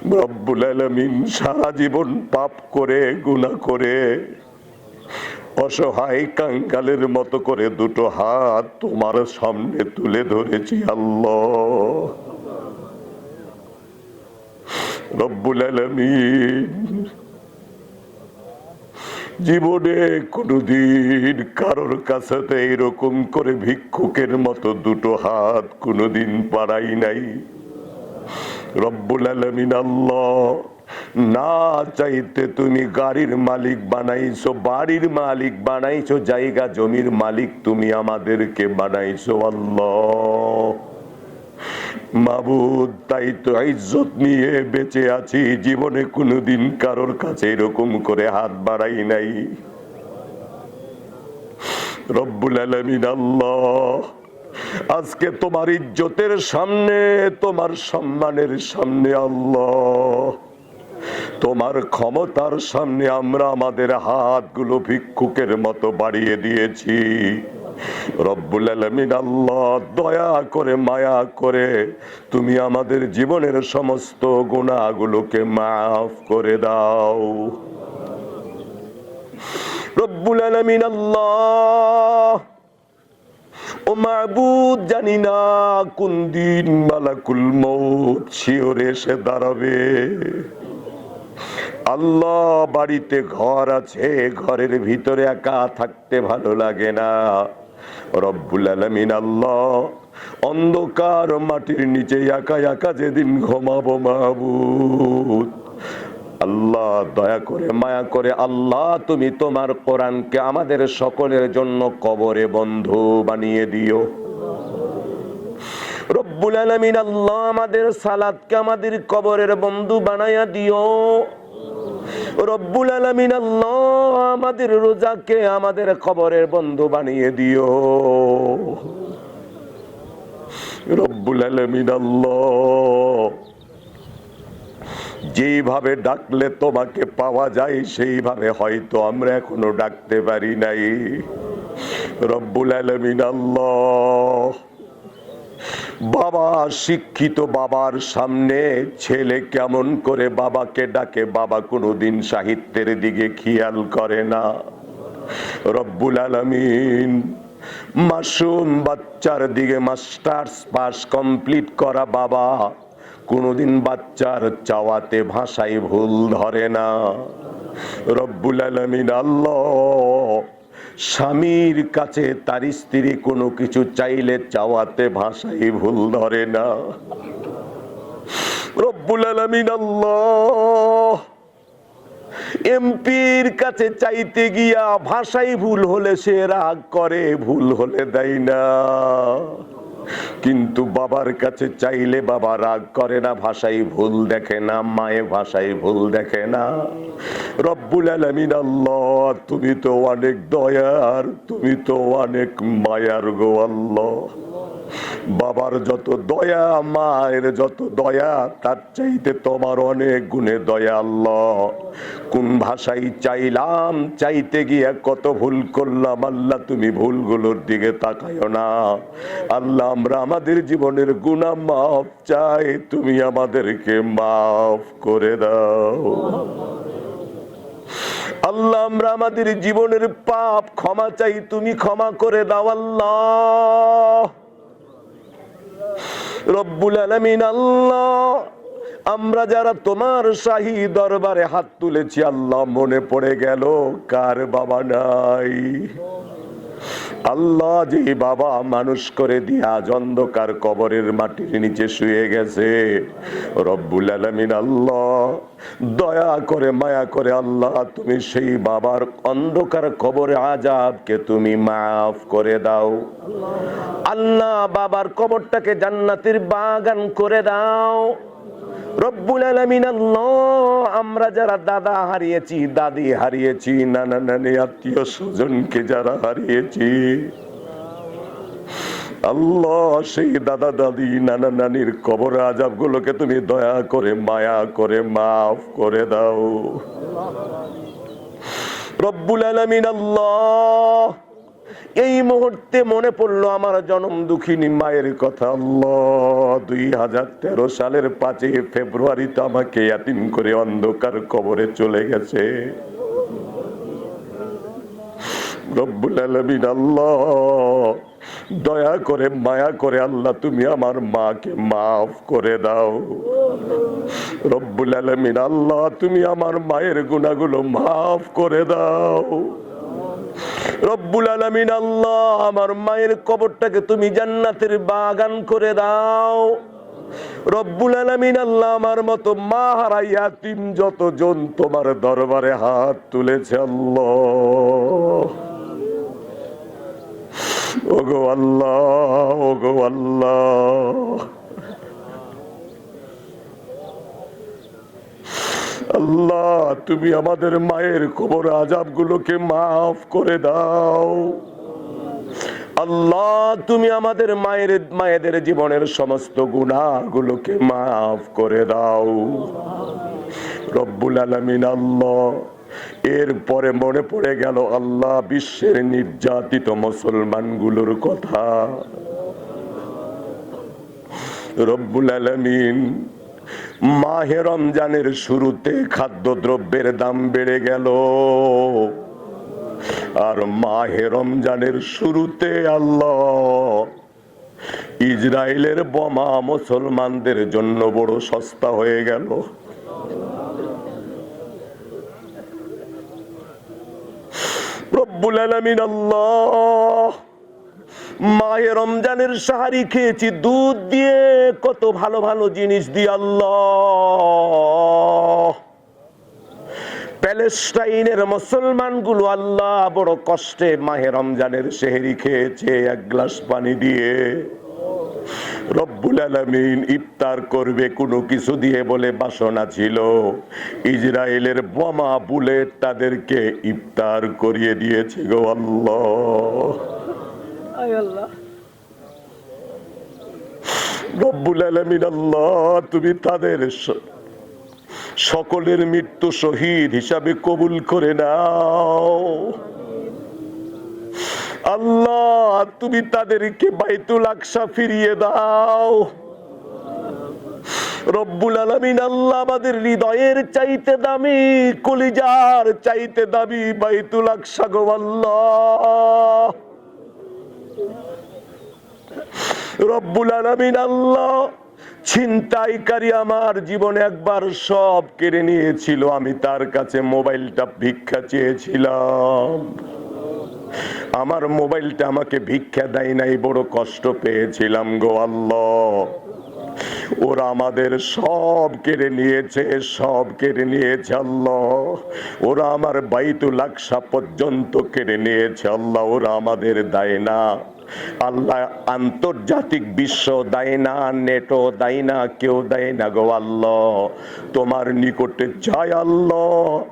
রব্বুল আলমিন সারা জীবন পাপ করে গুণা করে, অসহায় কাঙ্গালের মতো করে দুটো হাত তোমার সামনে তুলে ধরেছি আল্লাহ। রব্বুল আলমিন, জীবনে কোনোদিন কারোর কাছে এরকম করে ভিক্ষুকের মতো দুটো হাত কোনোদিন পাড়াই নাই। রব্বুল আলমিন, আল্লাহ, না চাইতে তুমি গাড়ির মালিক বানাইছো, বাড়ির মালিক বানাইছো, জায়গা জমির মালিক তুমি আমাদেরকে বানাইছো, আল্লাহ। মাবুদ, তাই তো ইজ্জত নিয়ে বেঁচে আছি, জীবনে কোনোদিন কারোর কাছে এরকম করে হাত বাড়াই নাই। রব্বুল আলমিন, আল্লাহ আজকে তোমার ইজ্জতের সামনে, তোমার সম্মানের সামনে আল্লাহ। তোমার ক্ষমতার সামনে আমরা আমাদের হাতগুলো ভিক্ষুকের মতো বাড়িয়ে দিয়েছি। রব্বুল আলমিন আল্লাহ, দয়া করে, মায়া করে তুমি আমাদের জীবনের সমস্ত গুণাগুলোকে মাফ করে দাও। রব্বুল আলমিন আল্লাহ ও মাহবুদ জানি না কোন দিন মালাকুল মৌত এসে দাঁড়াবে। আল্লাহ বাড়িতে ঘর আছে, ঘরের ভিতরে একা থাকতে ভালো লাগে না। রব্বুল আলমিন আল্লাহ, অন্ধকার মাটির নিচে একা একা যেদিন ঘুমাবো মাহবুদ আল্লাহ দয়া করে, মায়া করে, আল্লাহ তুমি তোমার কোরআনকে আমাদের সকলের জন্য কবরে বন্ধু বানিয়ে দিও। রব্বুল আলমিন আল্লাহ আমাদের সালাদকে আমাদের কবরের বন্ধু বানাইয়া দিও। রব্বুল আলমিন আল্লাহ আমাদের রোজাকে আমাদের কবরের বন্ধু বানিয়ে দিও। রব্বুল আলমিন আল্লাহ যেইভাবে ডাকলে তোমাকে পাওয়া যায়, সেইভাবে হয়তো আমরা এখনও ডাকতে পারি নাই। রব্বুল আলমিন বাবা, শিক্ষিত বাবার সামনে ছেলে কেমন করে বাবাকে ডাকে, বাবা কোনোদিন সাহিত্যের দিকে খেয়াল করে না। রব্বুল আলমিন, মাসুম বাচ্চার দিকে মাস্টার্স পাস কমপ্লিট করা বাবা। কোনোদিন বাচ্চার চাওয়াতে ভাষায় ভুল ধরে না। রব্বুল আলমিন স্বামীর কাছে তার স্ত্রী কোনো কিছু চাইলে চাওয়াতে ভাষাই ভুল ধরে না। রব্বুল আলমিন এমপির কাছে চাইতে গিয়া ভাষাই ভুল হলে সে রাগ করে, ভুল হলে দেয় না। কিন্তু বাবার কাছে চাইলে বাবা রাগ করে না ভাষাই ভুল দেখে না, মায়ে ভাষাই ভুল দেখে না। রব্বুল আলমিন, আল্লাহ, তুমি তো অনেক দয়ার, তুমি তো অনেক মায়ার গো আল্লাহ। বাবার যত দয়া, মায়ের যত দয়া, তার চাইতে তোমার অনেক গুণে দয়া আল্লাহ। কোন ভাষাই চাইলাম, চাইতে গিয়ে কত ভুল করলাম, আল্লাহ তুমি ভুলগুলোর দিকে তাকায় না। আল্লাহ আমরা আমাদের জীবনের গুণা মাফ চাই, তুমি আমাদেরকে মাফ করে দাও। আল্লাহ, আমরা আমাদের জীবনের পাপ ক্ষমা চাই, তুমি ক্ষমা করে দাও আল্লাহ। রব্বুল আলমিন, আল্লাহ, আমরা যারা তোমার শাহী দরবারে হাত তুলেছি, আল্লাহ মনে পড়ে গেল, কার বাবা নাই? আল্লাহ যে বাবা মানুষ করে দিয়ে আজ অন্ধকার কবরের মাটির নিচে শুয়ে গেছে। রব্বুল আলমিন আল্লাহ, দয়া করে, মায়া করে আল্লাহ, তুমি সেই বাবার অন্ধকার কবরে আজাবকে তুমি মাফ করে দাও। আল্লাহ বাবার কবরটাকে জান্নাতের বাগান করে দাও। আমরা যারা দাদা হারিয়েছি, দাদি হারিয়েছি, নানা নানি আত্মীয় স্বজনকে যারা হারিয়েছি, আল্লাহ, সেই দাদা দাদি, নানা নানির কবর আজাব গুলোকে তুমি দয়া করে, মায়া করে, মাফ করে দাও। রব্বুল আলমিন, আল্লাহ এই মুহূর্তে মনে পড়ল আমার জনম দুঃখিনী মায়ের কথা। দুই হাজার তেরো সালের পাঁচই ফেব্রুয়ারিতে আমাকে এতিম করে অন্ধকার কবরে চলে গেছে। দয়া করে, মায়া করে আল্লাহ, তুমি আমার মাকে মাফ করে দাও। রব্বুল আলমিন, আল্লাহ, তুমি আমার মায়ের গুণাগুলো মাফ করে দাও। রব্বুল আলমিন আল্লাহ, আমার মায়ের কবরটাকে তুমি জান্নাতের বাগান করে দাও। রব্বুল আলমিন আল্লাহ, আমার মতো মা হারাইয়া তিন যতজন তোমার দরবারে হাত তুলেছে আল্লাহ। ওগো আল্লাহ ওগো আল্লাহ। আল্লাহ, তুমি আমাদের মায়ের কবর আজাব গুলোকে মাফ করে দাও। আল্লাহ, তুমি আমাদের মায়ের, মায়েদের জীবনের সমস্ত গুণাগুলোকে মাফ করে দাও। রব্বুল আলমিন আল্লাহ, এরপরে মনে পড়ে গেল আল্লাহ বিশ্বের নির্যাতিত মুসলমানগুলোর কথা। রব্বুল আলমিন মাহে রমজানের শুরুতে খাদ্যদ্রব্যের দাম বেড়ে গেল। আর মাহে রমজানের শুরুতে আল্লাহ ইসরায়েলের বোমা মুসলমানদের জন্য বড় সস্তা হয়ে গেল। রব্বুল আলামিন আল্লাহ মায়ে রমজানের সাহারি খেয়েছি, দুধ দিয়ে কত ভালো ভালো জিনিস দিয়ে আল্লাহ। প্যালেস্টাইনের মুসলমানগুলো আল্লাহ বড় কষ্টে মাহে রমজানের সেহেরি খেয়েছে, এক গ্লাস পানি দিয়ে। রব্বুল আলমিন ইফতার করবে, কোনো কিছু দিয়ে বলে বাসনা ছিল। ইসরায়েলের বোমা বুলেট তাদেরকে ইফতার করিয়ে দিয়েছে গো আল্লাহ। রব্বুল তুমি তাদের সকলের মৃত্যু শহীদ হিসাবে কবুল করে নাও। আল্লাহ তুমি তাদেরকে বাইতুল আকসা ফিরিয়ে দাও। রব্বুল আলমিন আল্লাহ, আমাদের হৃদয়ের চাইতে দামি, কলিজার চাইতে দামি বাইতুল আকসা গো আল্লাহ। রব্বুল আলমিন আল্লাহ ছিনতাইকারী আমার জীবনে একবার সব কেড়ে নিয়েছিল। আমি তার কাছে মোবাইলটা ভিক্ষা চেয়েছিলাম। আমার মোবাইলটা আমাকে ভিক্ষা দেয় নাই, বড় কষ্ট পেয়েছিলাম গো আল্লাহ। ওরা আমাদের সব কেড়ে নিয়েছে, সব কেড়ে নিয়েছে আল্লাহ। ওরা আমার বাইতুল আকসা পর্যন্ত কেড়ে নিয়েছে আল্লাহ, ওরা আমাদের দেয় না। আল্লাহ আন্তর্জাতিক বিশ্ব দেয় না, নেটো দেয় না, কেউ দেয় না গো আল্লাহ। তোমার নিকটে চাই আল্লাহ।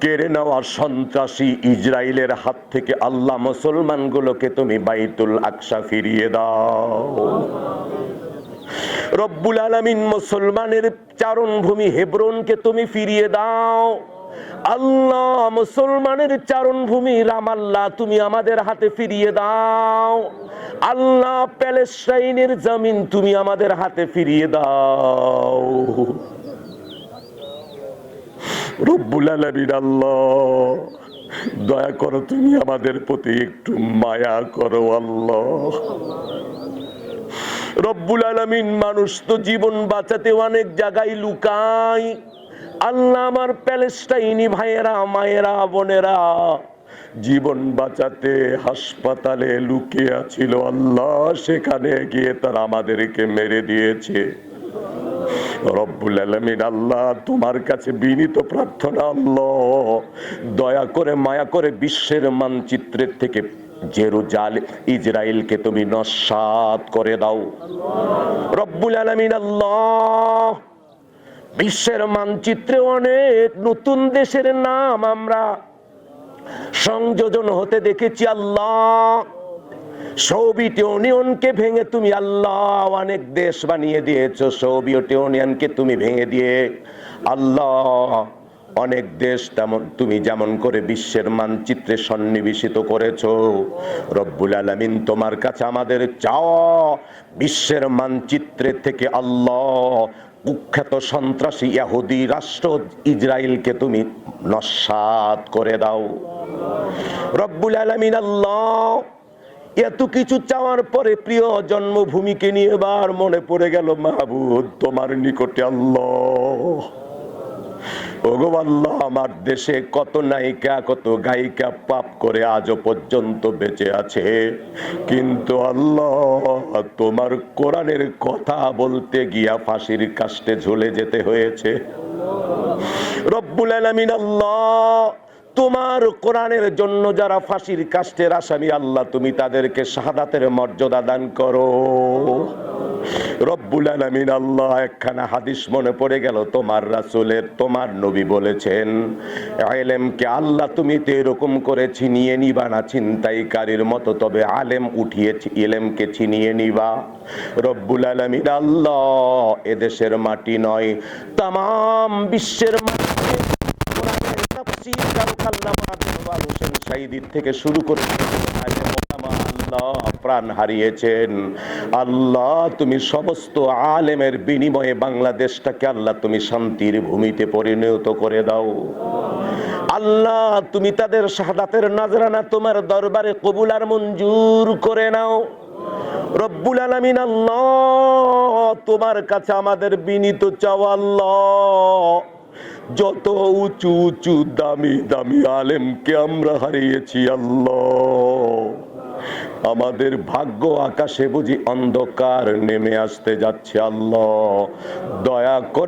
কেড়ে নেওয়া সন্ত্রাসী ইসরায়েলের হাত থেকে আল্লাহ মুসলমানগুলোকে তুমি বাইতুল আকসা ফিরিয়ে দাও। রব্বুল আলমিন মুসলমানের চারণ ভূমি হেব্রনকে তুমি ফিরিয়ে দাও। আল্লাহ, মুসলমানের চারণ ভূমি রামাল্লাহ তুমি আমাদের হাতে ফিরিয়ে দাও। আল্লাহ প্যালেস্টাইনের জমিন তুমি আমাদের হাতে ফিরিয়ে দাও। রব্বুল আলমিন আল্লাহ, দয়া করো তুমি আমাদের প্রতি একটু মায়া করো আল্লাহ। রব্বুল আলমিন মানুষ তো জীবন বাঁচাতে অনেক জায়গায় লুকায়। আল্লাহ আমার প্যালেস্টাইনি ভাইয়েরা, মায়েরা, বোনেরা, জীবন বাঁচাতে হাসপাতালে লুকিয়ে ছিল। আল্লাহ সেখানে গিয়ে তারা আমাদেরকে মেরে দিয়েছে। রব্বুল আলমিন আল্লাহ, তোমার কাছে বিনীত প্রার্থনা আল্লাহ। দয়া করে, মায়া করে বিশ্বের মানচিত্রের থেকে জেরুজাল ইসরায়েলকে তুমি নস্বাত করে দাও। রব্বুল আলমিন আল্লাহ, বিশ্বের মানচিত্রে অনেক নতুন দেশের নাম আমরা সংযোজন হতে দেখেছি আল্লাহ। সোভিয়েত ইউনিয়নকে ভেঙে তুমি আল্লাহ অনেক দেশ বানিয়ে দিয়েছ, সোভিয়েত ইউনিয়নকে তুমি ভেঙে দিয়ে আল্লাহ অনেক দেশ তেমন তুমি যেমন করে বিশ্বের মানচিত্রে সন্নিবেশিত করেছ, রব্বুল আলমিন তোমার কাছে আমাদের চাওয়া বিশ্বের মানচিত্রে থেকে আল্লাহ কুখ্যাত সন্ত্রাসী ইয়াহুদি রাষ্ট্র ইসরায়েলকে তুমি নস্বাত করে দাও। রব্বুল আলমিন আল্লাহ এত কিছু চাওয়ার পরে প্রিয় জন্মভূমিকে নিয়ে এবার মনে পড়ে গেল মাহবুদ তোমার নিকটে আল্লাহ। ওগো আমার দেশে কত নায়িকা, কত গায়িকা পাপ করে আজও পর্যন্ত বেঁচে আছে। কিন্তু আল্লাহ, তোমার কোরআনের কথা বলতে গিয়া ফাঁসির কাষ্টে ঝুলে যেতে হয়েছে। রব্বুল আলামিন আল্লাহ, তোমার কোরআনের জন্য যারা ফাঁসির কাষ্টের আসামি আল্লাহ, তুমি তাদেরকে শাহাদাতের মর্যাদা দান করো। রব্বুল আলামিন আল্লাহ একখানা হাদিস মনে পড়ে গেল, তোমার রাসূলের, তোমার নবী বলেছেন আলেমকে আল্লাহ তুমি তো এরকম করে ছিনিয়ে নিবা না, ছিনতাইকারীর মতো, তবে আলেম উঠিয়ে ছিনিয়ে নিবা। রব্বুল আলামিন আল্লাহ, এদেশের মাটি নয়, তামাম বিশ্বের মাটি থেকে শুরু করে আল্লাহ প্রাণ হারিয়েছেন। আল্লাহ, তুমি সমস্ত আলেমের বিনিময়ে বাংলাদেশটাকে আল্লাহ তুমি শান্তির ভূমিতে পরিণত করে দাও। আল্লাহ, তুমি তাদের নাজরানা তোমার দরবারে কবুল আর মঞ্জুর করে নাও। রব্বুল আলামিন, আল্লাহ, তোমার কাছে আমাদের বিনীত চাও আল্লাহ। যত উঁচু উঁচু, দামি দামি আলেমকে আমরা হারিয়েছি, আল্লাহ। আমাদের ভাগ্য আকাশে বুঝি অন্ধকার নেমে আসতে যাচ্ছে আল্লাহ। দয়া করে